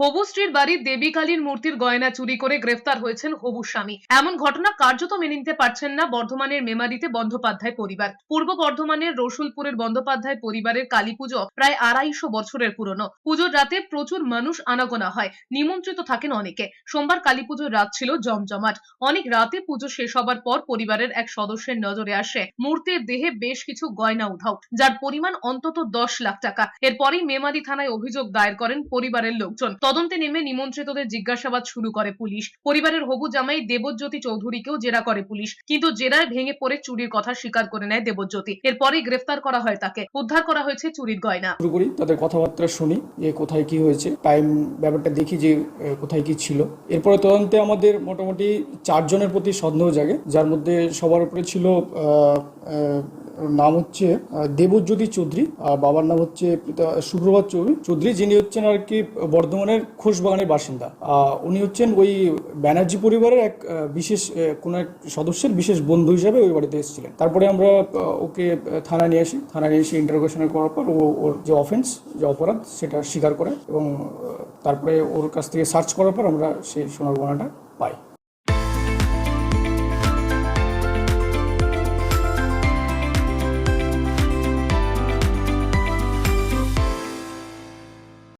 হবু স্ত্রীর বাড়ির দেবীকালীর মূর্তির গয়না চুরি করে গ্রেফতার হয়েছেন হবু স্বামী। এমন ঘটনা কার্যত মেনে নিতে পারছেন না বর্ধমানের মেমারিতে বন্দ্যোপাধ্যায় পরিবার। পূর্ব বর্ধমানের রসুলপুরের বন্দ্যোপাধ্যায় পরিবারের কালী পুজো প্রায় আড়াইশো বছরের পুরনো। পুজোর রাতে প্রচুর মানুষ আনাগোনা হয়, নিমন্ত্রিত থাকেন অনেকে। সোমবার কালী পুজোর রাত ছিল জমজমাট। অনেক রাতে পুজো শেষ হবার পর পরিবারের এক সদস্যের নজরে আসে, মূর্তির দেহে বেশ কিছু গয়না উঠাও যার পরিমাণ অন্তত দশ লাখ টাকা। এরপরেই মেমারি থানায় অভিযোগ দায়ের করেন পরিবারের লোকজন। তদন্তে নেমে নিমন্ত্রিতদের জিজ্ঞাসাবাদ শুরু করে পুলিশ। পরিবারের হবু জামাই দেবজ্যোতি চৌধুরীকেও জেরা করে পুলিশ। কিন্তু জেরায় ভেঙে পড়ে চুরির কথা স্বীকার করে নেয় দেবজ্যোতি। এরপরেই গ্রেফতার করা হয় তাকে। উদ্ধার করা হয়েছে চুরির গয়না। শুরু করি, তাদের কথাবার্তা শুনি, যে কোথায় কি হয়েছে টাইম ব্যাপারটা দেখি যে কোথায় কি ছিল। এরপরে তদন্তে আমাদের মোটামুটি চারজনের প্রতি সন্দেহ জাগে, যার মধ্যে সবার উপরে ছিল নাম হচ্ছে দেবজ্যোতি চৌধুরী আর বাবার নাম হচ্ছে সুপ্রভাত চৌধুরী। চৌধুরী যিনি হচ্ছেন আর কি বর্ধমানের খোশবাগানের বাসিন্দা। উনি হচ্ছেন ওই ব্যানার্জি পরিবারের এক বিশেষ কোনো এক সদস্যের বিশেষ বন্ধু হিসাবে ওই বাড়িতে এসেছিলেন। তারপরে আমরা ওকে থানায় নিয়ে আসি। থানায় নিয়ে এসে ইন্টারোগেশন করার পর ও ওর যে অফেন্স যে অপরাধ, সেটা স্বীকার করে এবং তারপরে ওর কাছ থেকে সার্চ করার পর আমরা সেই সোনার গহনাটা